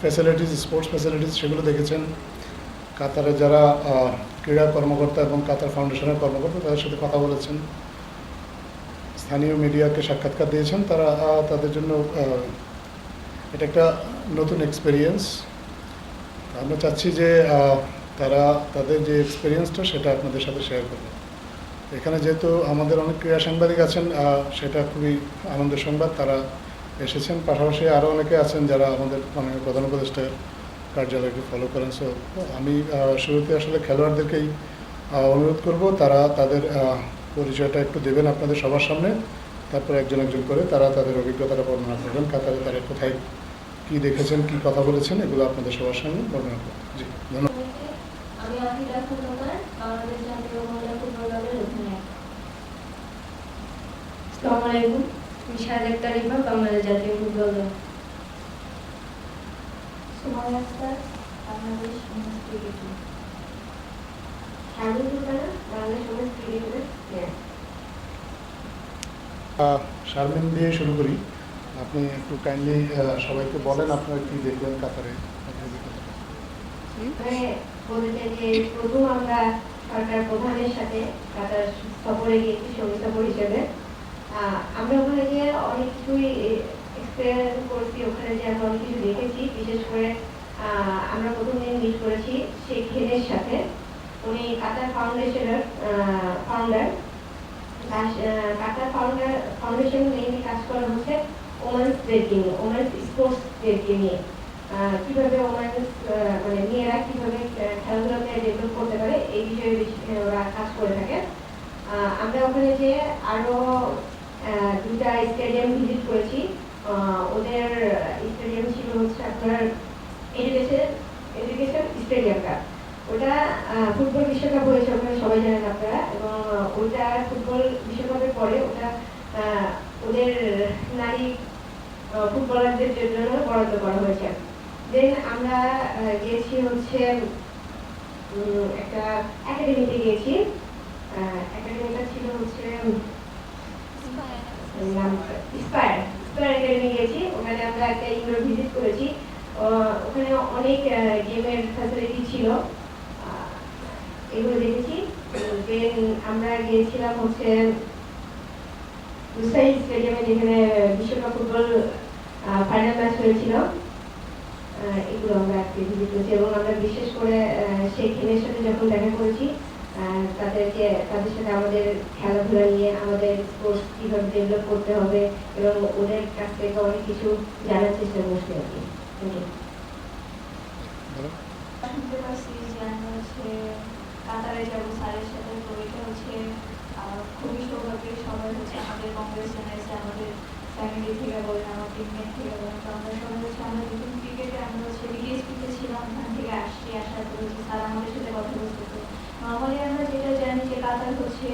Facilities sports facilities সেগুলো দেখেছেন। কাতারে যারা ক্রীড়া কর্মকর্তা এবং কাতার ফাউন্ডেশনের কর্মকর্তা, তাদের সাথে কথা বলেছেন। স্থানীয় মিডিয়াকে সাক্ষাৎকার দিয়েছেন। তারা তাদের জন্য এটা একটা নতুন এক্সপেরিয়েন্স আমরা চাচ্ছি যে তারা তাদের যে এক্সপিরিয়েন্সটা সেটা আপনাদের সাথে শেয়ার করবে এখানে যেহেতু আমাদের অনেক ক্রীড়া সাংবাদিক আছেন সেটা খুবই আনন্দের সংবাদ। তারা এসেছেন। পাশাপাশি আরও অনেকে আছেন যারা আমাদের মাননীয় প্রধান উপদেষ্টার কার্যালয়কে ফলো করেন। সো আমি শুরুতে আসলে খেলোয়াড়দেরকেই অনুরোধ করব, তারা তাদের পরিচয়টা একটু দেবেন আপনাদের সবার সামনে, তারপর একজন একজন করে তারা তাদের অভিজ্ঞতাটা বর্ণনা করবেন, কাতারে তারা কোথায় কী দেখেছেন, কী কথা বলেছেন, এগুলো আপনাদের সবার সামনে বর্ণনা করবেন জি, ধন্যবাদ। আসসালামু আলাইকুম। সাজেক তারিফা বাংলাদেশ জাতীয় ফুটবল দল। Sumaiya Akter Bangladesh women's cricket team Shamima Sultana Bangladesh women's ক্রিকেটের প্লেয়ার আহ, শারমিন দিয়ে শুরু করি। আপনি একটু কাইন্ডলি সবাইকে বলেন আপনারা কী দেখলেন কাতারে। মানে বলতে যে প্রথম আমরা সরকার প্রধানের সাথে কাতার সফরে গিয়েছি সফর হিসেবে। আমরা ওখানে গিয়ে অনেক কিছুই এক্সপেরিয়েন্স করছি ওখানে যে আমরা অনেক কিছু দেখেছি বিশেষ করে আমরা প্রথম দিন মিট করেছি শেখ হেনের সাথে। উনি কাতার ফাউন্ডেশনের founder Qatar founder foundation mainly কাজ করে হচ্ছে ওমেন্সদেরকে নিয়ে ওমেন্স স্পোর্টসদেরকে নিয়ে। কীভাবে ওমেন্স মানে মেয়েরা কীভাবে আহ, খেলাধুলাতে ডেভেলপ করতে পারে এই বিষয়ে ওরা কাজ করে থাকে। আমরা ওখানে যে আরও আহ, দুটা স্টেডিয়াম ভিজিট করেছি। ওদের স্টেডিয়াম ছিল হচ্ছে আপনার এডুকেশন এডুকেশন স্টেডিয়ামটা ওটা ফুটবল বিশ্বকাপ হয়েছে ওখানে সবাই জানেন আপনারা। এবং ওটা ফুটবল বিশ্বকাপের পরে ওটা ওদের নারী ফুটবলারদের জন্য বরাদ্দ করা হয়েছে। দেন আমরা গিয়েছি হচ্ছে একটা একাডেমিতে গিয়েছি একাডেমিটা ছিল হচ্ছে নাম স্পায়ার স্পায়ার একাডেমি গিয়েছি ওখানে আমরা ভিজিট করেছি। ওখানে অনেক গেমের ফ্যাসিলিটি ছিল। এগুলো দেখেছি। আমরা গিয়েছিলাম হচ্ছে মুসাইল স্টেডিয়ামে যেখানে বিশ্বকাপ ফুটবল ফাইনাল ম্যাচ হয়েছিল। এগুলো আমরা আজকে ভিজিট করেছি এবং আমরা বিশেষ করে শেখ হেনের সাথে যখন দেখা করেছি তাদেরকে তাদের সাথে আমাদের খেলাধুলা নিয়ে আমাদের স্পোর্টস কীভাবে ডেভেলপ করতে হবে এবং ওদের কাছ থেকে অনেক কিছু জানার চেষ্টা করছি আর কি। শুনতে যে আমি হচ্ছে কাতারে যাব স্যারের সাথে তো এটা হচ্ছে। আহ, খুবই সৌভাগ্যের সবাই হচ্ছে আমাদের কংগ্রেস জানিয়েছে আমাদের ফ্যামিলি থেকে বলেন আমার টিমমেট থেকে বলেন। তো আমরা সবাই হচ্ছে আমরা যখন ক্রিকেটে আমরা হচ্ছে বিকেএসপিতে ছিলাম ওখান থেকে আসছি আসার পরে হচ্ছে স্যার আমাদের সাথে কথা বলতে। নর্মালি আমরা যেটা জানি যে কাতার হচ্ছে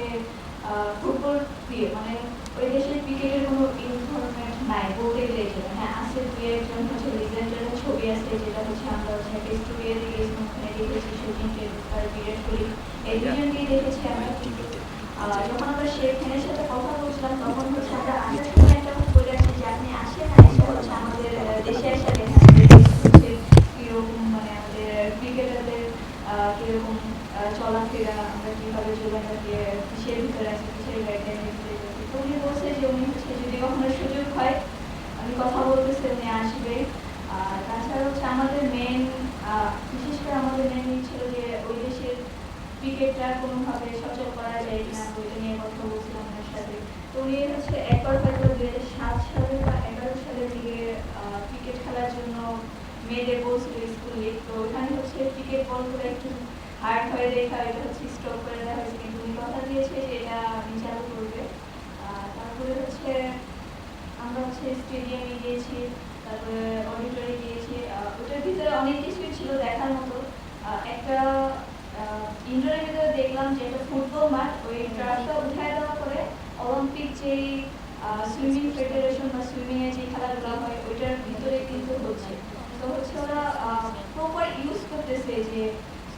ফুটবল প্রিয় মানে ওই দেশের ক্রিকেটের কোনো ইনফরমেন্ট নাই বলতে গেলে এটা হ্যাঁ আছে দুই একজন হচ্ছে লিজেন্ডের ছবি আছে যেটা হচ্ছে আমরা হচ্ছে একটা স্টুডিওতে গেছিলাম ওখানে দেখেছি সচিন টেন্ডুলকার বিরাট কোহলি এই দুজনকেই দেখেছি আমরা। যখন আমরা শেখ খানের সাথে কথা বলছিলাম তখন হচ্ছে আমরা আসার সময় একটা বলে আসছি যে আপনি আসেন না এসে হচ্ছে আমাদের দেশে এসে দেখেন কীরকম মানে আমাদের ক্রিকেটারদের কীরকম চলাফেরা, আমরা কীভাবে জীবনটাকে কিসের ভিতরে আছি, কিসের আছি তো উনি বলছে যে উনি হচ্ছে, যদি কখনো সুযোগ হয়, আমি কথা বলতেছি উনি আসবে। আর তাছাড়া হচ্ছে আমাদের মেন বিশেষ করে আমাদের মেন ছিল যে ওই দেশের ক্রিকেটটা কোনোভাবে সচল করা যায় কিনা ওইটা নিয়ে কথা বলছিলাম ওনার সাথে। তো উনি হচ্ছে একবার হয়তো হাজার সাত সালে বা এগারো সালের দিকে ক্রিকেট খেলার জন্য মেয়েদের বলছিল স্কুল। তো ওখানে হচ্ছে ক্রিকেট বলগুলো একটু হার্ড হয়ে দেখা এটা হচ্ছে স্টপ করে দেওয়া হয়েছে। কিন্তু উনি কথা দিয়েছে যে এটা চালু করবে। তারপরে হচ্ছে আমরা হচ্ছে স্টেডিয়ামে গিয়েছি, তারপরে অডিটোরিয়ে গিয়েছি। ওটার ভিতরে অনেক কিছুই ছিল দেখার মতো। একটা ইন্ডোরের ভিতরে দেখলাম যে একটা ফুটবল মাঠ, ওই ট্রাকটা উঠায় দেওয়ার পরে অলিম্পিক যেই সুইমিং ফেডারেশন বা সুইমিং এর যে খেলাধুলা হয়, ওইটার ভিতরে কিন্তু হচ্ছে। তো হচ্ছে ওরা প্রপার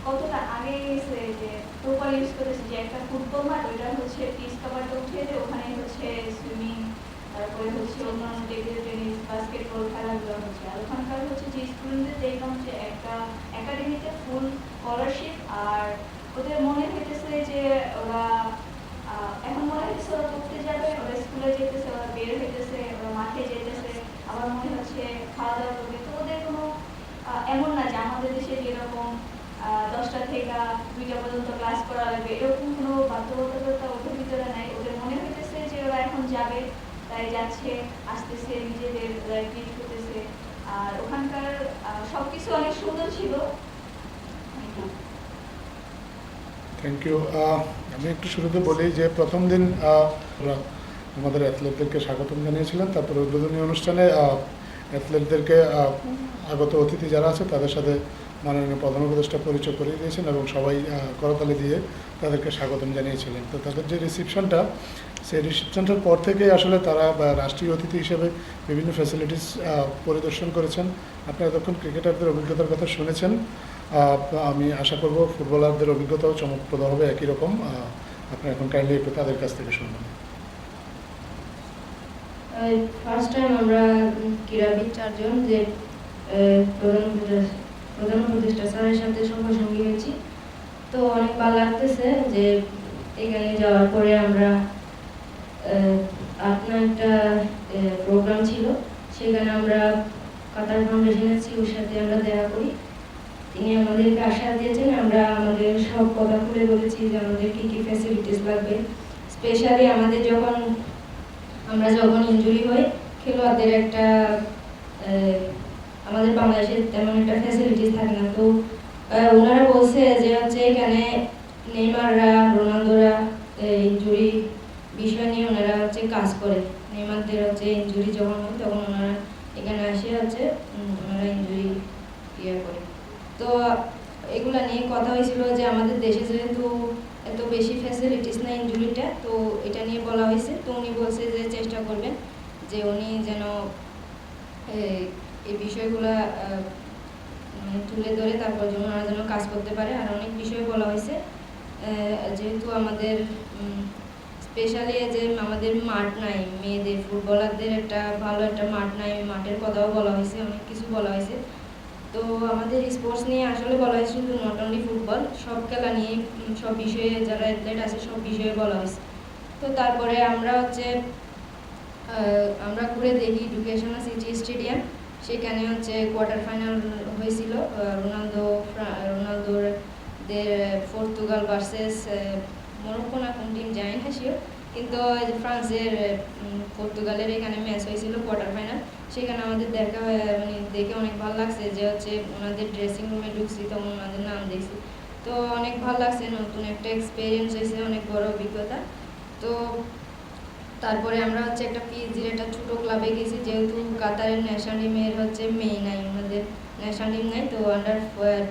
কতটা আগে গেছে যে প্রপার ইউজ করতেছে যে একটা ফুটবল মাঠ ওইটা হচ্ছে পিস কাভারটা উঠিয়ে দিয়ে ওখানে হচ্ছে সুইমিং তারপরে হচ্ছে অন্যান্য টেবিল টেনিস বাস্কেটবল খেলাধুলা হচ্ছে। আর ওখানকার হচ্ছে কিছু স্টুডেন্টদের দেখলাম যে একটা একাডেমিতে ফুল স্কলারশিপ আর ওদের মনে হইতেছে যে ওরা এখন মনে হচ্ছে ওরা পড়তে যাবে, ওরা স্কুলে যেতেছে, ওরা বের হইতেছে, ওরা মাঠে যেতেছে, আবার মনে হচ্ছে খাওয়া দাওয়া করবে। তো ওদের কোনো এমন না যে আমাদের দেশে যেরকম দশটা থেকে দুইটা পর্যন্ত ক্লাস করা লাগবে। এরকম কোনো বাধ্যবাধকতা ওদের ভিতরে নাই। ওদের মনে হইতেছে যে ওরা এখন যাবে তাই যাচ্ছে আসতেছে নিজেদের ট্রিট করতেছে। আর ওখানকার আহ, সবকিছু অনেক সুন্দর ছিল। থ্যাংক ইউ আমি একটু শুরুতে বলি যে প্রথম দিন আমাদের অ্যাথলেটদেরকে স্বাগতম জানিয়েছিলেন। তারপর উদ্বোধনী অনুষ্ঠানে অ্যাথলেটদেরকে আগত অতিথি যারা আছে তাদের সাথে মাননীয় প্রধান উপদেষ্টা পরিচয় করিয়ে দিয়েছেন এবং সবাই করতালি দিয়ে তাদেরকে স্বাগতম জানিয়েছিলেন। তো তাদের যে রিসিপশনটা সেই রিসিপশনটার পর থেকে আসলে তারা রাষ্ট্রীয় অতিথি হিসেবে বিভিন্ন ফ্যাসিলিটিস পরিদর্শন করেছেন। আপনি এতক্ষণ ক্রিকেটারদের অভিজ্ঞতার কথা শুনেছেন। আমি আশা করব ফুটবলারদের অভিজ্ঞতাও চমকপ্রদ হবে একই রকম। আহ, আপনি এখন কাইন্ডলি একটু তাদের কাছ থেকে শুনবেন। ফার্স্ট টাইম আমরা ক্রীড়াবিদ চারজন যে প্রধান প্রধান উপদেষ্টা স্যারের সাথে সঙ্গী হয়েছি তো অনেক ভালো লাগতেছে যে এখানে যাওয়ার পরে আমরা আপনার একটা প্রোগ্রাম ছিল। সেখানে আমরা কাতার ফাউন্ডেশনের সিওর সাথে আমরা দেখা করি। তিনি আমাদেরকে আশ্বাস দিয়েছেন, আমরা আমাদের সব কথা খুলে বলেছি যে আমাদের কী কী ফ্যাসিলিটিস লাগবে। স্পেশালি আমাদের যখন, আমরা যখন ইঞ্জুরি হই খেলোয়াড়দের একটা আমাদের বাংলাদেশে তেমন একটা ফ্যাসিলিটিস থাকে না। তো ওনারা বলছে যে হচ্ছে এখানে নেইমাররা, রোনালদোরা ইনজুরি বিষয় নিয়ে ওনারা হচ্ছে কাজ করে। নেইমারদের হচ্ছে ইঞ্জুরি যখন হয় তখন ওনারা এখানে আসে হচ্ছে ওনারা ইনজুরি ইয়ে করে। তো, এগুলা নিয়ে কথা হয়েছিল যে আমাদের দেশে যেহেতু এত বেশি ফ্যাসিলিটিস না ইনজুরিটা তো এটা নিয়ে বলা হয়েছে। তো উনি বলছে যে চেষ্টা করবেন যে উনি যেন এই বিষয়গুলো মানে তুলে ধরে তারপর যেন ওনারা যেন কাজ করতে পারে। আর অনেক বিষয় বলা হয়েছে যেহেতু আমাদের স্পেশালি যে আমাদের মাঠ নাই, মেয়েদের, ফুটবলারদের একটা ভালো একটা মাঠ নাই মাঠের কথাও বলা হয়েছে, অনেক কিছু বলা হয়েছে। তো আমাদের স্পোর্টস নিয়ে আসলে বলা হয়েছে শুধু নট অনলি ফুটবল সব খেলা নিয়ে সব বিষয়ে যারা অ্যাথলেট আছে, সব বিষয়ে বলা হয়েছে। তো তারপরে আমরা হচ্ছে আমরা ঘুরে দেখি এডুকেশনাল সিটি স্টেডিয়াম সেখানে হচ্ছে কোয়ার্টার ফাইনাল হয়েছিল রোনালদো রোনালদোর দের পর্তুগাল ভার্সেস মরক্কো না কোন টিম জানি না শিওর কিন্তু ফ্রান্সের পর্তুগালের এখানে ম্যাচ হয়েছিল কোয়ার্টার ফাইনাল সেখানে আমাদের দেখা হয় মানে দেখে অনেক ভালো লাগছে যে হচ্ছে ওনাদের ড্রেসিং রুমে ঢুকছি তখন ওনাদের নাম দেখছি। তো অনেক ভালো লাগছে, নতুন একটা এক্সপিরিয়েন্স হয়েছে, অনেক বড় অভিজ্ঞতা। তো তারপরে আমরা হচ্ছে একটা পিএইচডির একটা ছোটো ক্লাবে গেছি, যেহেতু কাতারের ন্যাশনাল টিমের হচ্ছে মেয়ে নাই ওনাদের ন্যাশনাল টিম নাই, তো আন্ডার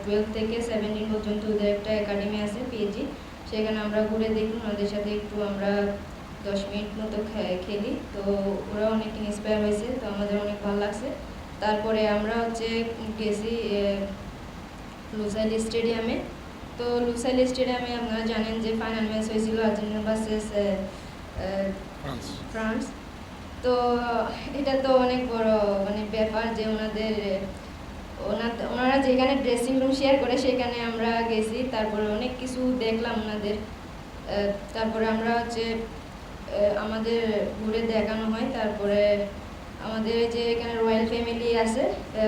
টুয়েলভ থেকে সেভেন্টিন পর্যন্ত ওদের একটা একাডেমি আছে পিএইচডি সেখানে আমরা ঘুরে দেখি, ওনাদের সাথে একটু আমরা দশ মিনিট মতো খেলি, তো ওরা অনেক ইন্সপায়ার হয়েছে, তো আমাদের অনেক ভালো লাগছে। তারপরে আমরা হচ্ছে গেছি লুসাইল স্টেডিয়ামে, তো লুসাইল স্টেডিয়ামে আপনারা জানেন যে ফাইনাল ম্যাচ হয়েছিল আর্জেন্টিনা ভার্সেস ফ্রান্স তো, এটা তো অনেক বড় মানে ব্যাপার যে ওনাদের, ওনার- যেখানে ড্রেসিং রুম শেয়ার করে সেখানে আমরা গেছি, তারপরে অনেক কিছু দেখলাম ওনাদের। তারপরে আমরা হচ্ছে আমাদের ঘুরে দেখানো হয়, তারপরে আমাদের যে এখানে রয়্যাল ফ্যামিলি আছে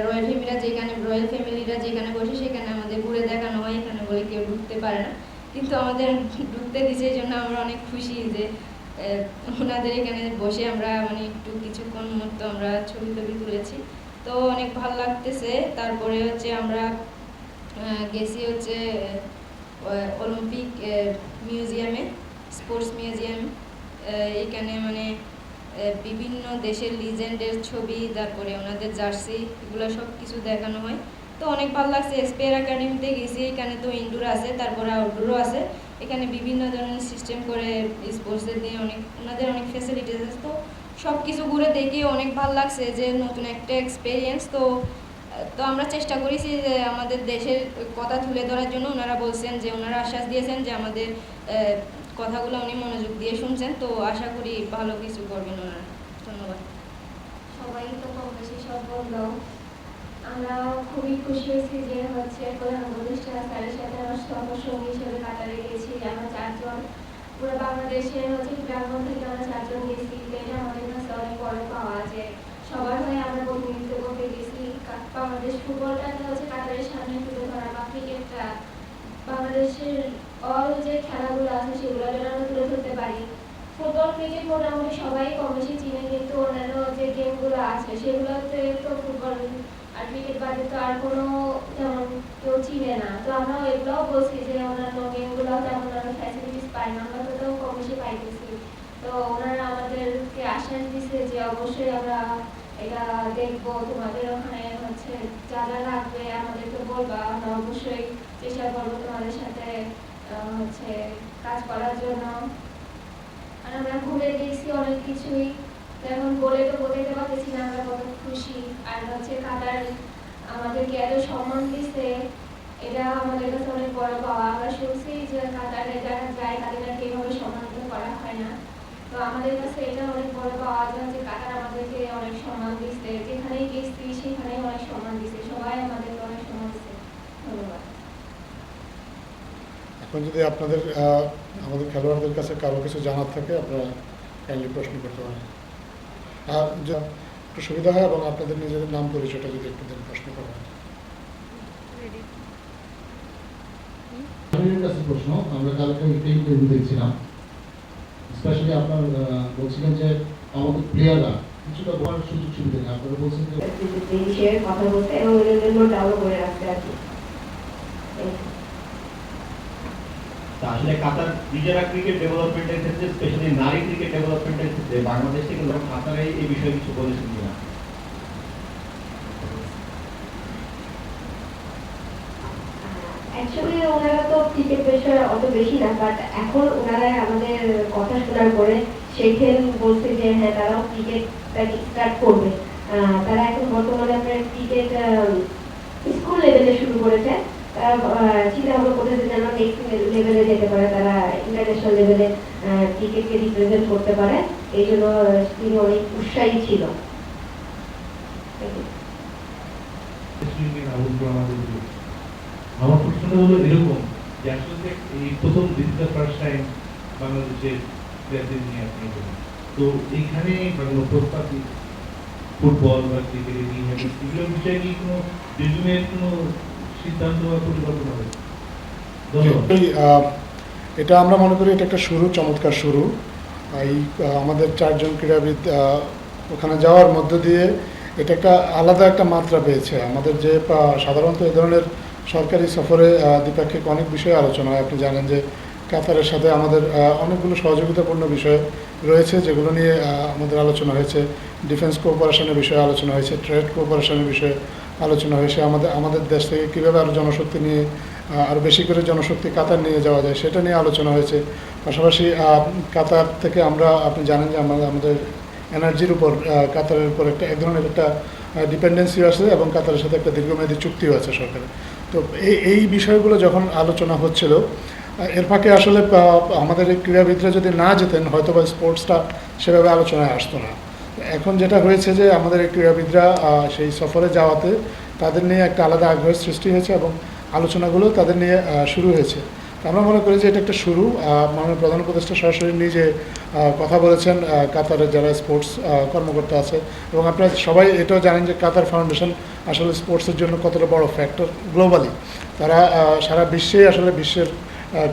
রয়্যাল ফ্যামিলিরা যেখানে রয়্যাল ফ্যামিলিরা যেখানে বসে সেখানে আমাদের ঘুরে দেখানো হয়, এখানে বলে কেউ ঢুকতে পারে না। কিন্তু আমাদের ঢুকতে দিছে এই জন্য আমরা অনেক খুশি যে ওনাদের এখানে বসে আমরা মানে একটু কিছুক্ষণ মতো আমরা ছবি টবি তুলেছি। তো অনেক ভালো লাগতেছে। তারপরে হচ্ছে আমরা গেছি হচ্ছে অলিম্পিক মিউজিয়ামে, স্পোর্টস মিউজিয়াম। এখানে মানে বিভিন্ন দেশের লিজেন্ডের ছবি, তারপরে ওনাদের জার্সি, এগুলো সব কিছু দেখানো হয়। তো অনেক ভালো লাগছে। স্পেয়ার একাডেমিতে গেছি। এখানে তো ইনডোর আছে, তারপরে আউটডোরও আছে। এখানে বিভিন্ন ধরনের সিস্টেম করে স্পোর্টসের দিয়ে অনেক, ওনাদের অনেক ফ্যাসিলিটিস আছে। তো সব কিছু ঘুরে দেখে অনেক ভালো লাগছে যে নতুন একটা এক্সপিরিয়েন্স তো তো আমরা চেষ্টা করেছি যে আমাদের দেশের কথা তুলে ধরার জন্য ওনারা বলছেন যে, ওনারা আশ্বাস দিয়েছেন যে আমাদের কথাগুলো উনি মনোযোগ দিয়ে শুনছেন। তো আশা করি ভালো কিছু করবেন ওনারা। ধন্যবাদ। সবাই তো কম বেশি সব বলল আমরা খুবই খুশি হয়েছি যে হচ্ছে প্রধান উপদেষ্টা স্যারের সাথে আমার সহসঙ্গী হিসেবে কাতারে গেছি আমরা চারজন। পুরো বাংলাদেশে হচ্ছে গ্রামগঞ্জ থেকে আমরা চারজন গেছি এটা আমাদের কাছে অনেক বড় পাওয়া যে সবার হয়ে আমরা প্রতিনিধিত্ব করতে গেছি। বাংলাদেশ ফুটবলটাকে হচ্ছে কাতারের সামনে তুলে ধরা বা ক্রিকেটটা। বাংলাদেশের অল যে খেলাগুলো আছে সেগুলো যেন আমরা তুলে ধরতে পারি। ফুটবল, ক্রিকেট মোটামুটি সবাই কম বেশি চিনে, কিন্তু অন্যান্য যে গেমগুলো আছে সেগুলোতে তো ফুটবল বাদে তো আর কোনো তেমন কেউ চিনে না। তো আমরা বলছি যে তেমন আমরা ফ্যাসিলিটিস পাই না, আমরা তো পাইতেছি। তো ওনারা আমাদেরকে আশ্বাস দিছে যে, অবশ্যই আমরা এটা দেখব। তোমাদের ওখানে হচ্ছে যা যা লাগবে আমাদেরকে বলবা। আমরা অবশ্যই চেষ্টা করব তোমাদের সাথে হচ্ছে কাজ করার জন্য। আর আমরা ঘুরে দেখছি অনেক কিছুই। এখন বলে তো বোঝাতে পারতেছি না আমরা কত খুশি। আর হচ্ছে কাতার আমাদেরকে এত সম্মান দিছে এটা আমাদের কাছে অনেক বড় পাওয়া। আমরা শুনছি যে কাতারে যারা যায়, তাদের নাকি এভাবে সম্মানিত করা হয় না। তো আমাদের কাছে এটা অনেক বড় পাওয়া যে হচ্ছে কাতার আমাদেরকে অনেক সম্মান দিচ্ছে যেখানেই গেছি সেখানেই অনেক সম্মান দিচ্ছে সবাই আমাদেরকে অনেক সম্মান দিচ্ছে ধন্যবাদ। এখন যদি আপনাদের আমাদের খেলোয়াড়দের কাছে কারও কিছু জানার থাকে, আপনারা কাইন্ডলি প্রশ্ন করতে পারেন। আর একটু সুবিধা হয় এবং আপনাদের নিজেদের নাম পরিচয়টা যদি একটু দেন প্রশ্ন করা হয় কাছে প্রশ্ন আমরা কালকে একটা ইন্টারভিউ দেখছিলাম। স্পেশালি আপনার আহ, বলছিলেন যে আমাদের প্লেয়াররা কিছুটা বলার সুযোগ সুবিধা নেই। আপনারা বলছেন যে এই বিষয়ে কথা বলতে এবং ওদের নোটটাও করে রাখতে আর কি এই। তা আসলে কাতার নিজেরা ক্রিকেট ডেভেলপমেন্টের ক্ষেত্রে স্পেশালি নারী ক্রিকেট ডেভেলপমেন্টের ক্ষেত্রে বাংলাদেশ থেকে লোক কাতারে এই বিষয়ে কিছু বলেছেন কিনা? অ্যাকচুয়ালি ওনারা তো ক্রিকেট অত বেশি না বাট এখন ওনারা আমাদের কথা শোনার পরে শেখেন বলছে যে হ্যাঁ তারাও ক্রিকেটটাকে স্টার্ট করবে। তারা এখন বর্তমানে আপনার ক্রিকেট স্কুল লেভেলে শুরু করেছে। চিন্তা ভাবনা করতেছে যেন নেক্সট লেভেলে যেতে পারে, তারা ইন্টারন্যাশনাল লেভেলে ক্রিকেটকে রিপ্রেজেন্ট করতে পারে। এই জন্য তিনি অনেক উৎসাহী ছিল। আমার প্রশ্নটা হলো এরকম যে আসলে এই প্রথম দ্য ফার্স্ট টাইম বাংলাদেশের প্লেয়ারদের নিয়ে আপনি তো এইখানে কোনো প্রস্তাবিত ফুটবল বা ক্রিকেটের নিয়ে এগুলোর বিষয়ে কি কোনো রেজুমের কোনো সিদ্ধান্ত বা পরিকল্পনা এই, এটা আমরা মনে করি এটা একটা শুরু চমৎকার শুরু। এই আমাদের চারজন ক্রীড়াবিদ ওখানে যাওয়ার মধ্য দিয়ে এটা একটা আলাদা একটা মাত্রা পেয়েছে। আমাদের যে সাধারণত এ ধরনের সরকারি সফরে দ্বিপাক্ষিক অনেক বিষয়ে আলোচনা হয়। আপনি জানেন যে কাতারের সাথে আমাদের অনেকগুলো সহযোগিতাপূর্ণ বিষয় রয়েছে যেগুলো নিয়ে আমাদের আলোচনা হয়েছে। ডিফেন্স কোঅপারেশনের বিষয়ে আলোচনা হয়েছে ট্রেড কোঅপারেশনের বিষয়ে আলোচনা হয়েছে আমাদের আমাদের দেশ থেকে কীভাবে আরও জনশক্তি নিয়ে আরও বেশি করে জনশক্তি কাতার নিয়ে যাওয়া যায় সেটা নিয়ে আলোচনা হয়েছে। পাশাপাশি কাতার থেকে আমরা, আপনি জানেন যে আমরা, আমাদের এনার্জির উপর কাতারের উপর একটা, এক ধরনের একটা ডিপেন্ডেন্সিও আছে এবং কাতারের সাথে একটা দীর্ঘমেয়াদী চুক্তিও আছে সরকারের। তো এই এই বিষয়গুলো যখন আলোচনা হচ্ছিল এর ফাঁকে আসলে আমাদের ক্রীড়াবিদরা যদি না যেতেন হয়তো বা স্পোর্টসটা সেভাবে আলোচনায় আসতো না। এখন যেটা হয়েছে যে আমাদের ক্রীড়াবিদরা সেই সফরে যাওয়াতে তাদের নিয়ে একটা আলাদা আগ্রহের সৃষ্টি হয়েছে এবং আলোচনাগুলো তাদের নিয়ে শুরু হয়েছে। আমরা মনে করি যে এটা একটা শুরু। মাননীয় প্রধান উপদেষ্টা সরাসরি নিজে কথা বলেছেন। কাতারের যারা স্পোর্টস কর্মকর্তা আছে এবং আপনারা সবাই এটাও জানেন যে কাতার ফাউন্ডেশন আসলে স্পোর্টসের জন্য কতটা বড় ফ্যাক্টর গ্লোবালি তারা সারা বিশ্বেই আসলে বিশ্বের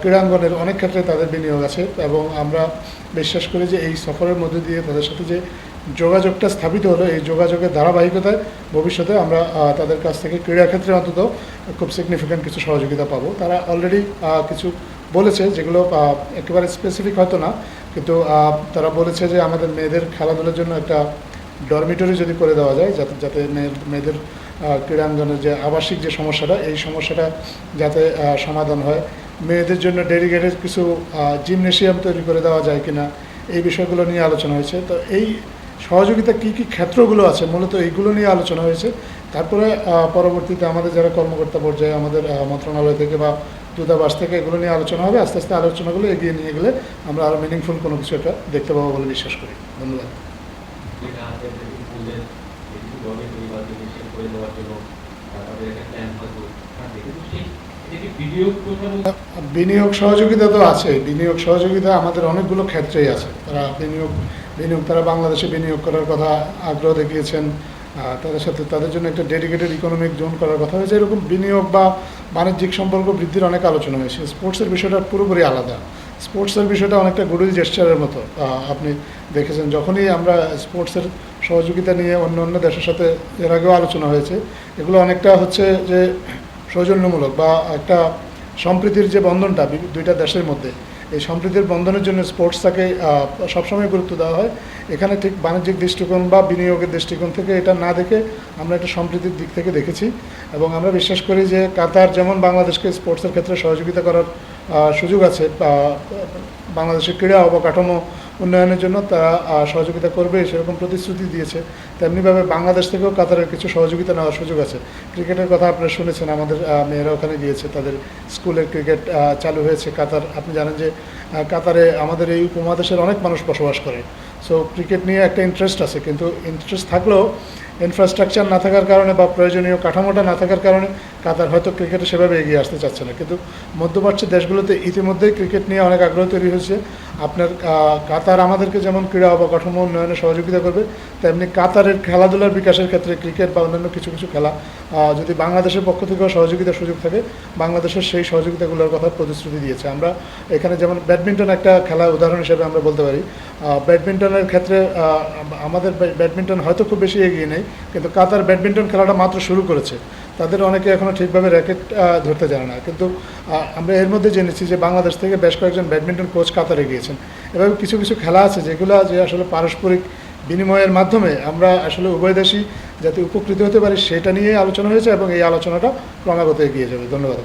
ক্রীড়াঙ্গনের অনেক ক্ষেত্রে তাদের বিনিয়োগ আছে এবং আমরা বিশ্বাস করি যে এই সফরের মধ্যে দিয়ে তাদের সাথে যে যোগাযোগটা স্থাপিত হলো। এই যোগাযোগের ধারাবাহিকতায় ভবিষ্যতে আমরা তাদের কাছ থেকে ক্রীড়া ক্ষেত্রে অন্তত খুব সিগনিফিক্যান্ট কিছু সহযোগিতা পাবো। তারা অলরেডি কিছু বলেছে যেগুলো একেবারে স্পেসিফিক হয়তো না, কিন্তু তারা বলেছে যে আমাদের মেয়েদের খেলাধুলার জন্য একটা ডরমিটরি যদি করে দেওয়া যায়, যাতে যাতে মেয়েদের ক্রীড়াঙ্গনের যে আবাসিক যে সমস্যাটা, এই সমস্যাটা যাতে সমাধান হয়। মেয়েদের জন্য ডেডিকেটেড কিছু জিমনেশিয়াম তৈরি করে দেওয়া যায় কিনা, এই বিষয়গুলো নিয়ে আলোচনা হয়েছে। তো এই সহযোগিতা কি কি ক্ষেত্রগুলো আছে? মূলত এইগুলো নিয়ে আলোচনা হয়েছে। তারপরে পরবর্তীতে আমাদের যারা কর্মকর্তা পর্যায়ে আমাদের মন্ত্রণালয় থেকে বা দূতাবাস থেকে এগুলো নিয়ে আলোচনা হবে। আস্তে আস্তে আলোচনাগুলো এগিয়ে নিয়ে গেলে আমরা আরও মিনিংফুল কোনো কিছু একটা দেখতে পাবো বলে বিশ্বাস করি। ধন্যবাদ। এটা বিনিয়োগ সহযোগিতা তো আছে। বিনিয়োগ সহযোগিতা আমাদের অনেকগুলো ক্ষেত্রেই আছে। তারা বিনিয়োগ বিনিয়োগ, তারা বাংলাদেশে বিনিয়োগ করার কথা আগ্রহ দেখিয়েছেন তাদের সাথে তাদের জন্য একটা ডেডিকেটেড ইকোনমিক জোন করার কথা হয়েছে। এরকম বিনিয়োগ বা বাণিজ্যিক সম্পর্ক বৃদ্ধির অনেক আলোচনা হয়েছে। স্পোর্টসের বিষয়টা পুরোপুরি আলাদা। স্পোর্টসের বিষয়টা অনেকটা গুডউইল জেস্টারের মতো আপনি দেখেছেন। যখনই আমরা স্পোর্টসের সহযোগিতা নিয়ে অন্য অন্য দেশের সাথে এর আগেও আলোচনা হয়েছে, এগুলো অনেকটা হচ্ছে যে সৌজন্যমূলক বা একটা সম্প্রীতির যে বন্ধনটা দুইটা দেশের মধ্যে এই সম্প্রীতির বন্ধনের জন্য স্পোর্টসটাকে সবসময় গুরুত্ব দেওয়া হয়। এখানে ঠিক বাণিজ্যিক দৃষ্টিকোণ বা বিনিয়োগের দৃষ্টিকোণ থেকে এটা না দেখে আমরা একটা সম্প্রীতির দিক থেকে দেখেছি এবং আমরা বিশ্বাস করি যে কাতার যেমন বাংলাদেশকে স্পোর্টসের ক্ষেত্রে সহযোগিতা করার সুযোগ আছে বাংলাদেশের ক্রীড়া অবকাঠামো উন্নয়নের জন্য তারা সহযোগিতা করবে, সেরকম প্রতিশ্রুতি দিয়েছে। তেমনিভাবে বাংলাদেশ থেকেও কাতারের কিছু সহযোগিতা নেওয়ার সুযোগ আছে। ক্রিকেটের কথা আপনারা শুনেছেন, আমাদের মেয়েরা ওখানে গিয়েছে, তাদের স্কুলে ক্রিকেট চালু হয়েছে কাতার। আপনি জানেন যে কাতারে আমাদের এই উপমহাদেশের অনেক মানুষ বসবাস করে। সো ক্রিকেট নিয়ে একটা ইন্টারেস্ট আছে, কিন্তু ইন্টারেস্ট থাকলেও ইনফ্রাস্ট্রাকচার না থাকার কারণে বা প্রয়োজনীয় কাঠামোটা না থাকার কারণে কাতার হয়তো ক্রিকেটে সেভাবে এগিয়ে আসতে চাচ্ছে না। কিন্তু মধ্যপ্রাচ্যের দেশগুলোতে ইতিমধ্যেই ক্রিকেট নিয়ে অনেক আগ্রহ তৈরি হয়েছে। আপনার কাতার আমাদেরকে যেমন ক্রীড়া অবকাঠামো উন্নয়নে সহযোগিতা করবে, তেমনি কাতারের খেলাধুলার বিকাশের ক্ষেত্রে ক্রিকেট বা অন্যান্য কিছু কিছু খেলা যদি বাংলাদেশের পক্ষ থেকেও সহযোগিতার সুযোগ থাকে, বাংলাদেশের সেই সহযোগিতাগুলোর কথা প্রতিশ্রুতি দিয়েছে। আমরা এখানে যেমন ব্যাডমিন্টন একটা খেলা উদাহরণ হিসেবে আমরা বলতে পারি। ব্যাডমিন্টনের ক্ষেত্রে আমাদের ব্যাডমিন্টন হয়তো খুব বেশি এগিয়ে নেই। কিন্তু কাতার ব্যাডমিন্টন খেলাটা মাত্র শুরু করেছে। তাদের অনেকে এখনও ঠিকভাবে র্যাকেট ধরতে জানে না। কিন্তু আমরা এর মধ্যে জেনেছি যে বাংলাদেশ থেকে বেশ কয়েকজন ব্যাডমিন্টন কোচ কাতারে গিয়েছেন। এভাবে কিছু কিছু খেলা আছে যেগুলো যে আসলে পারস্পরিক বিনিময়ের মাধ্যমে আমরা আসলে উভয় দেশই যাতে উপকৃত হতে পারি সেটা নিয়ে আলোচনা হয়েছে এবং এই আলোচনাটা ক্রমাগত এগিয়ে যাবে। ধন্যবাদ।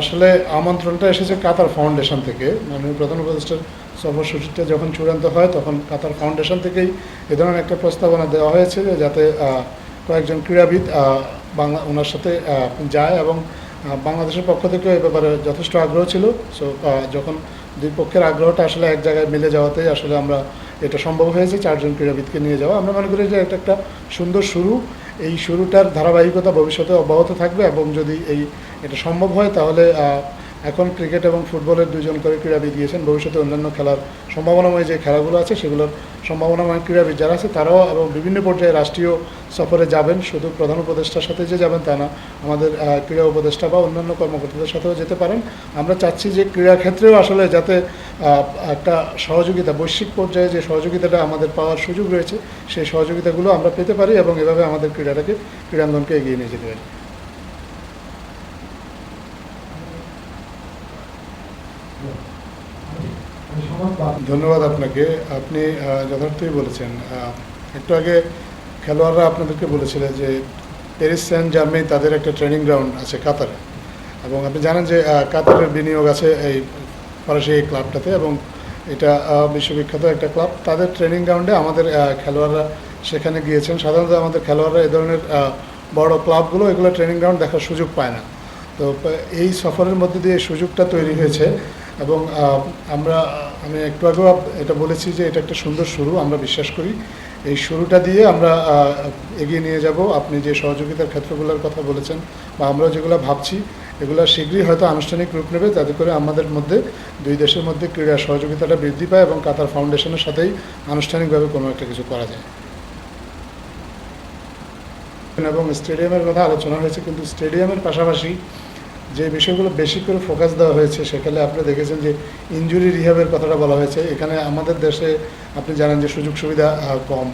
আসলে আমন্ত্রণটা এসেছে কাতার ফাউন্ডেশন থেকে। মাননীয় প্রধান উপদেষ্টার সফরসূচিটা যখন চূড়ান্ত হয়, তখন কাতার ফাউন্ডেশন থেকেই এ ধরনের একটা প্রস্তাবনা দেওয়া হয়েছে যাতে কয়েকজন ক্রীড়াবিদ বাংলা, ওনার সাথে যায় এবং বাংলাদেশের পক্ষ থেকেও এ ব্যাপারে যথেষ্ট আগ্রহ ছিল। সো যখন দুই পক্ষের আগ্রহটা আসলে এক জায়গায় মিলে যাওয়াতেই আসলে আমরা এটা সম্ভব হয়েছে, চারজন ক্রীড়াবিদকে নিয়ে যাওয়া। আমরা মনে করি যে এটা একটা সুন্দর শুরু। এই শুরুটার ধারাবাহিকতা ভবিষ্যতে অব্যাহত থাকবে এবং যদি এই, এটা সম্ভব হয়, তাহলে এখন ক্রিকেট এবং ফুটবলের দুজন করে ক্রীড়াবিদ গিয়েছেন। ভবিষ্যতে অন্যান্য খেলার সম্ভাবনাময় যে খেলাগুলো আছে, সেগুলোর সম্ভাবনাময় ক্রীড়াবিদ যারা আছে, তারাও এবং বিভিন্ন পর্যায়ে রাষ্ট্রীয় সফরে যাবেন। শুধু প্রধান উপদেষ্টার সাথে যে যাবেন তা না, আমাদের ক্রীড়া উপদেষ্টা বা অন্যান্য কর্মকর্তাদের সাথেও যেতে পারেন। আমরা চাচ্ছি যে ক্রীড়া ক্ষেত্রেও আসলে যাতে একটা সহযোগিতা, বৈশ্বিক পর্যায়ে যে সহযোগিতাটা আমাদের পাওয়ার সুযোগ রয়েছে, সেই সহযোগিতাগুলো আমরা পেতে পারি এবং এভাবে আমাদের ক্রীড়াটাকে, ক্রীড়াঙ্গনকে এগিয়ে নিয়ে যেতে পারি। ধন্যবাদ আপনাকে। আপনি যথার্থই বলেছেন। একটু আগে খেলোয়াড়রা আপনাদেরকে বলেছিলেন যে প্যারিস সেন্ট জার্মেই তাদের একটা ট্রেনিং গ্রাউন্ড আছে কাতারে। এবং আপনি জানেন যে কাতারের বিনিয়োগ আছে এই ফরাসি এই ক্লাবটাতে এবং এটা বিশ্ববিখ্যাত একটা ক্লাব। তাদের ট্রেনিং গ্রাউন্ডে আমাদের খেলোয়াড়রা সেখানে গিয়েছেন। সাধারণত আমাদের খেলোয়াড়রা এ ধরনের বড় ক্লাবগুলো এগুলো ট্রেনিং গ্রাউন্ড দেখার সুযোগ পায় না। তো, এই সফরের মধ্যে দিয়ে সুযোগটা তৈরি হয়েছে এবং আমরা আমি একটু আগেও এটা বলেছি যে এটা একটা সুন্দর শুরু, আমরা বিশ্বাস করি। এই শুরুটা দিয়ে আমরা এগিয়ে নিয়ে যাব। আপনি যে সহযোগিতার ক্ষেত্রগুলোর কথা বলেছেন বা আমরা যেগুলো ভাবছি, এগুলো শীঘ্রই হয়তো আনুষ্ঠানিক রূপ নেবে। যাতে করে আমাদের মধ্যে, দুই দেশের মধ্যে ক্রীড়া সহযোগিতাটা বৃদ্ধি পায় এবং কাতার ফাউন্ডেশনের সাথেই আনুষ্ঠানিকভাবে কোনো একটা কিছু করা যায়। এবং স্টেডিয়ামের কথা আলোচনা হয়েছে, কিন্তু স্টেডিয়ামের পাশাপাশি যে বিষয়গুলো বেশি করে ফোকাস দেওয়া হয়েছে, সেখানে আপনি দেখেছেন যে ইনজুরি রিহাবের কথাটা বলা হয়েছে। এখানে আমাদের দেশে আপনি জানেন যে সুযোগ সুবিধা কম।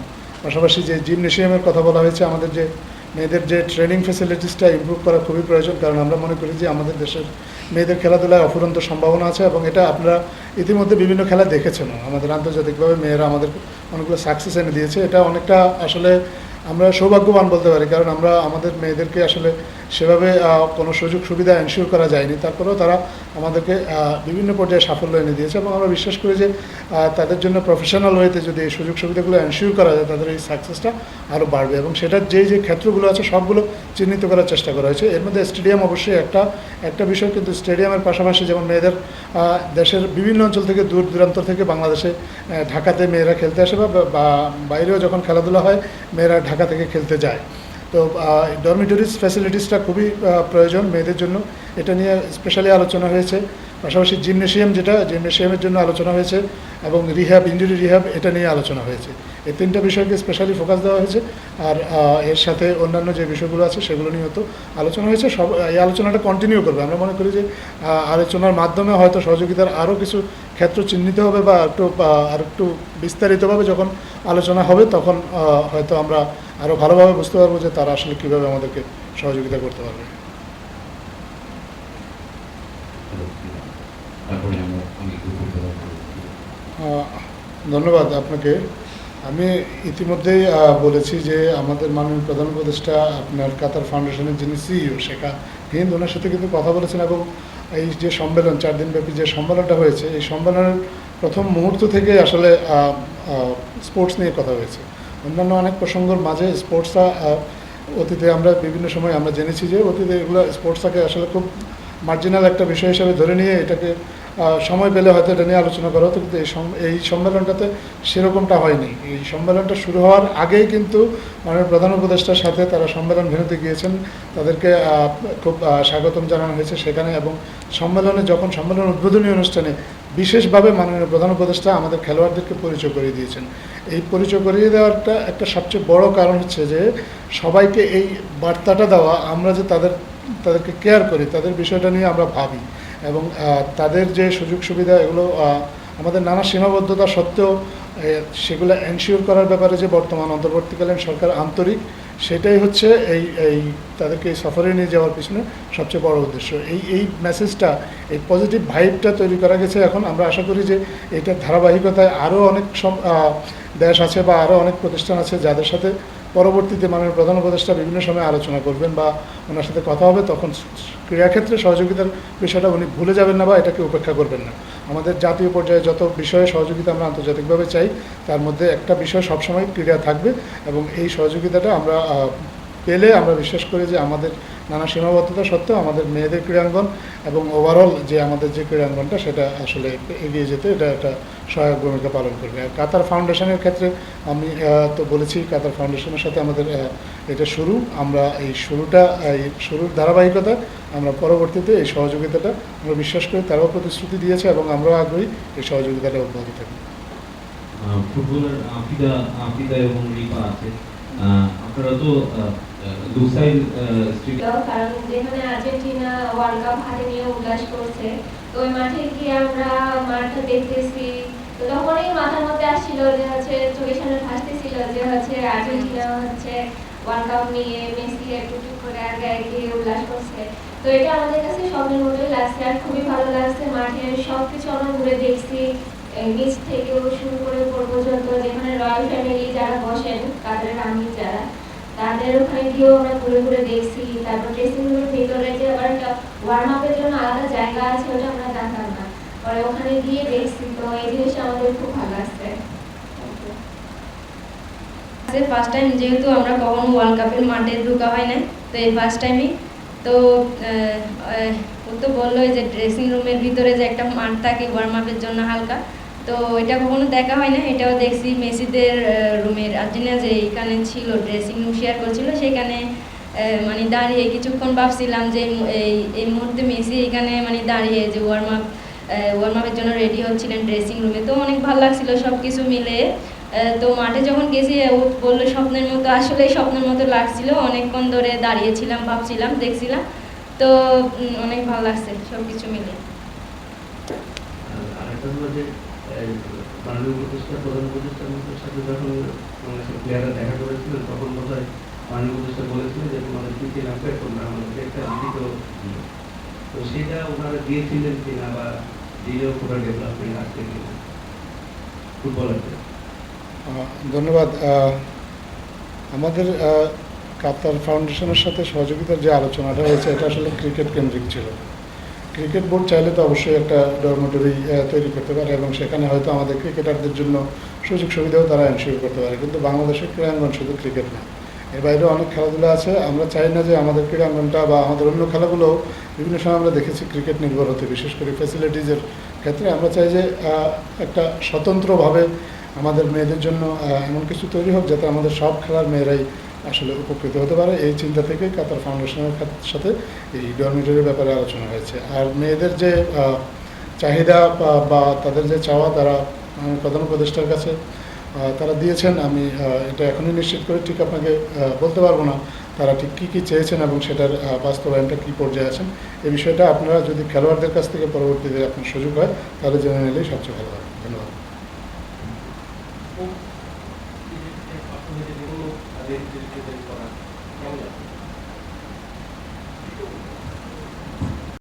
পাশাপাশি যে জিমনেশিয়ামের কথা বলা হয়েছে, আমাদের যে মেয়েদের যে ট্রেনিং ফেসিলিটিসটা ইমপ্রুভ করা খুবই প্রয়োজন, কারণ আমরা মনে করি যে আমাদের দেশের মেয়েদের খেলাধুলায় অফুরন্ত সম্ভাবনা আছে এবং এটা আপনারা ইতিমধ্যে বিভিন্ন খেলা দেখেছেন। আমাদের আন্তর্জাতিকভাবে মেয়েরা আমাদের অনেকগুলো সাকসেস এনে দিয়েছে। এটা অনেকটা আসলে আমরা সৌভাগ্যবান বলতে পারি, কারণ আমরা আমাদের মেয়েদেরকে আসলে সেভাবে কোনো সুযোগ সুবিধা এনশিওর করা যায়নি। তারপরেও তারা আমাদেরকে বিভিন্ন পর্যায়ে সাফল্য এনে দিয়েছে এবং আমরা বিশ্বাস করি যে তাদের জন্য প্রফেশনাল ওয়েতে যদি এই সুযোগ সুবিধাগুলো এনশিওর করা যায়, তাদের এই সাকসেসটা আরও বাড়বে এবং সেটার যেই যে ক্ষেত্রগুলো আছে, সবগুলো চিহ্নিত করার চেষ্টা করা হয়েছে। এর মধ্যে স্টেডিয়াম অবশ্যই একটা একটা বিষয়, কিন্তু স্টেডিয়ামের পাশাপাশি যেমন মেয়েদের দেশের বিভিন্ন অঞ্চল থেকে দূর দূরান্ত থেকে বাংলাদেশে ঢাকাতে মেয়েরা খেলতে আসে বা, বাইরেও যখন খেলাধুলা হয়, মেয়েরা ঢাকা থেকে খেলতে যায়। তো ডরমিটরিজ ফ্যাসিলিটিসটা খুবই প্রয়োজন মেয়েদের জন্য। এটা নিয়ে স্পেশালি আলোচনা হয়েছে। পাশাপাশি জিমনেশিয়াম যেটা জিমনেশিয়ামের জন্য আলোচনা হয়েছে এবং রিহ্যাব ইঞ্জুরি রিহ্যাব এটা নিয়ে আলোচনা হয়েছে। এই তিনটা বিষয়কে স্পেশালি ফোকাস দেওয়া হয়েছে। আর এর সাথে অন্যান্য যে বিষয়গুলো আছে সেগুলো নিয়ে তো আলোচনা হয়েছে। সব, এই আলোচনাটা কন্টিনিউ করবে। আমরা মনে করি যে আলোচনার মাধ্যমে হয়তো সহযোগিতার আরও কিছু ক্ষেত্র চিহ্নিত হবে বা একটু আর একটু বিস্তারিতভাবে যখন আলোচনা হবে তখন হয়তো আমরা আরও ভালোভাবে বুঝতে পারব যে তারা আসলে কীভাবে আমাদেরকে সহযোগিতা করতে পারবে। ধন্যবাদ আপনাকে। আমি ইতিমধ্যেই বলেছি যে আমাদের মাননীয় প্রধান উপদেষ্টা আপনার কাতার ফাউন্ডেশনের যিনি সিইও শেখা হিন্দ ওনার সাথে কিন্তু কথা বলেছেন এবং এই যে সম্মেলন চার দিনব্যাপী যে সম্মেলনটা হয়েছে এই সম্মেলনের প্রথম মুহূর্ত থেকে আসলে স্পোর্টস নিয়ে কথা হয়েছে। অন্যান্য অনেক প্রসঙ্গের মাঝে স্পোর্টসরা অতীতে আমরা বিভিন্ন সময় আমরা জেনেছি যে অতীতে এগুলো স্পোর্টসটাকে আসলে খুব মার্জিনাল একটা বিষয় হিসাবে ধরে নিয়ে এটাকে সময় পেলে হয়তো এটা নিয়ে আলোচনা করা হতো কিন্তু এই সম- এই সম্মেলনটাতে সেরকমটা হয়নি। এই সম্মেলনটা শুরু হওয়ার আগেই কিন্তু মাননীয় প্রধান উপদেষ্টার সাথে তারা সম্মেলন ভেন্যুতে গিয়েছেন। তাদেরকে খুব স্বাগতম জানানো হয়েছে সেখানে এবং সম্মেলনে যখন সম্মেলন উদ্বোধনী অনুষ্ঠানে বিশেষভাবে মাননীয় প্রধান উপদেষ্টা আমাদের খেলোয়াড়দেরকে পরিচয় করিয়ে দিয়েছেন। এই পরিচয় করিয়ে দেওয়ারটা একটা সবচেয়ে বড় কারণ হচ্ছে যে, সবাইকে এই বার্তাটা দেওয়া, আমরা যে তাদের, তাদেরকে কেয়ার করি, তাদের বিষয়টা নিয়ে আমরা ভাবি। এবং তাদের যে সুযোগ সুবিধা, এগুলো আমাদের নানা সীমাবদ্ধতা সত্ত্বেও সেগুলো এনশিওর করার ব্যাপারে যে বর্তমান, অন্তর্বর্তীকালীন সরকার আন্তরিক, সেটাই হচ্ছে এই এই তাদেরকে সফরে নিয়ে যাওয়ার পিছনে সবচেয়ে বড় উদ্দেশ্য। এই এই মেসেজটা এই পজিটিভ ভাইবটা তৈরি করা গেছে এখন। আমরা আশা করি যে এটার ধারাবাহিকতায় আরও অনেক দেশ আছে বা আরও অনেক প্রতিষ্ঠান আছে যাদের সাথে পরবর্তীতে মাননীয় প্রধান উপদেষ্টা বিভিন্ন সময় আলোচনা করবেন বা ওনার সাথে কথা হবে, তখন ক্রীড়াক্ষেত্রে সহযোগিতার বিষয়টা উনি ভুলে যাবেন না বা এটাকে উপেক্ষা করবেন না। আমাদের জাতীয় পর্যায়ে যত বিষয়ে সহযোগিতা আমরা আন্তর্জাতিকভাবে চাই, তার মধ্যে একটা বিষয় সবসময় ক্রীড়া থাকবে এবং এই সহযোগিতাটা আমরা পেলে আমরা বিশ্বাস করি যে আমাদের নানা সীমাবদ্ধতা সত্ত্বেও আমাদের মেয়েদের ক্রীড়াঙ্গন এবং ওভারঅল যে আমাদের যে ক্রীড়াঙ্গনটা, সেটা আসলে এগিয়ে যেতে এটা একটা সহায়ক ভূমিকা পালন করবে। আর কাতার ফাউন্ডেশনের ক্ষেত্রে আমি তো বলেছি, কাতার ফাউন্ডেশনের সাথে আমাদের এটা শুরু। আমরা এই শুরুটা, এই শুরুর ধারাবাহিকতা আমরা পরবর্তীতে এই সহযোগিতাটা, আমরা বিশ্বাস করি তারাও প্রতিশ্রুতি দিয়েছে এবং আমরাও আগ্রহী এই সহযোগিতাটা অব্যাহত থাকবে। ফুটবলার আফিদা আফিদা এবং রিপা আছে। আপনারা তো স্ট্রিট কারণ যেখানে আর্জেন্টিনা ওয়ার্ল্ড কাপ নিয়ে উল্লাস করছে। তো ওই মাঠে আমরা দেখতেছি। তো তখনই মাথার মধ্যে আসছিল যে হচ্ছে, চোখের সামনে ভাসতেছিল যে হচ্ছে আর্জেন্টিনা হচ্ছে ওয়ার্ল্ড কাপ নিয়ে মেসি একটু করে উল্লাস করছে। তো এটা আমাদের কাছে স্বপ্নের মতোই লাগছে আর খুবই ভালো লাগছে মাঠে সব কিছু আমরা ঘুরে দেখছি। নিচ থেকেও শুরু করে পর্যন্ত যেখানে রয়্যাল ফ্যামিলি যারা বসেন, তাদের আমি যারা তাদের ওখানে গিয়েও আমরা ঘুরে ঘুরে দেখছি, তারপর ড্রেসিং রুমের ভিতরে যে আবার একটা ওয়ার্ম আপের জন্য আলাদা জায়গা আছে, ওটা আমরা জানতাম না। পরে ওখানে গিয়ে দেখছি, তো এই জিনিসটা আমাদের খুব ভালো লাগছে। ফার্স্ট টাইম যেহেতু আমরা কখনো ওয়ার্ল্ড কাপের মাঠে ঢোকা হয় না তো এই ফার্স্ট টাইমই তো ও তো বললোই যে ড্রেসিং রুমের ভিতরে যে একটা মাঠ থাকে ওয়ার্ম আপের জন্য হালকা তো এটা কখনো দেখা হয় না, এটাও দেখছি মেসিদের রুমের আর্জেন্টিনা যে এখানে ছিল ড্রেসিং রুম শেয়ার করছিল, সেখানে মানে দাঁড়িয়ে কিছুক্ষণ ভাবছিলাম যে এই এই মুহূর্তে মেসি এখানে মানে দাঁড়িয়ে যে ওয়ার্ম আপ ওয়ার্ম আপের জন্য রেডি হচ্ছিলেন ড্রেসিং রুমে তো অনেক ভালো লাগছিল সব কিছু মিলে তো মাঠে যখন গেছি, ও বলল, স্বপ্নের মতো আসলে স্বপ্নের মতো লাগছিল। অনেকক্ষণ ধরে দাঁড়িয়েছিলাম, ভাবছিলাম, দেখছিলাম। তো অনেক ভালো লাগছে সব কিছু মিলে প্রধান দেখা করেছিলেন বলেছিলেন যে ওনারা কিনা বা ধন্যবাদ। আমাদের কাতার ফাউন্ডেশনের সাথে সহযোগিতার যে আলোচনাটা হয়েছে, এটা আসলে ক্রিকেট কেন্দ্রিক ছিল। ক্রিকেট বোর্ড চাইলে তো অবশ্যই একটা ডরমেটরি তৈরি করতে পারে এবং সেখানে হয়তো আমাদের ক্রিকেটারদের জন্য সুযোগ সুবিধাও তারা এনশিওর করতে পারে। কিন্তু বাংলাদেশের ক্রীড়াঙ্গন শুধু ক্রিকেট না, এর বাইরেও অনেক খেলাধুলা আছে। আমরা চাই না যে আমাদের ক্রীড়াঙ্গনটা বা আমাদের অন্য খেলাগুলো বিভিন্ন সময় আমরা দেখেছি ক্রিকেট নির্ভর হতে, বিশেষ করে ফ্যাসিলিটিজের ক্ষেত্রে। আমরা চাই যে একটা স্বতন্ত্রভাবে আমাদের মেয়েদের জন্য এমন কিছু তৈরি হোক যাতে আমাদের সব খেলার মেয়েরাই আসলে উপকৃত হতে পারে। এই চিন্তা থেকে কাতার ফাউন্ডেশনের সাথে এই ডরমিটরির ব্যাপারে আলোচনা হয়েছে। আর মেয়েদের যে চাহিদা বা- বা তাদের যে চাওয়া তারা প্রধান উপদেষ্টার কাছে তারা দিয়েছেন। আমি এটা এখনই নিশ্চিত করে। ঠিক আপনাকে বলতে পারব না তারা ঠিক কী কী চেয়েছেন এবং সেটার বাস্তবায়নটা কী পর্যায়ে আছেন। এই বিষয়টা আপনারা যদি খেলোয়াড়দের কাছ থেকে পরবর্তীতে আপনার সুযোগ হয়, তাহলে জেনে নিলেই সবচেয়ে ভালো হবে ধন্যবাদ।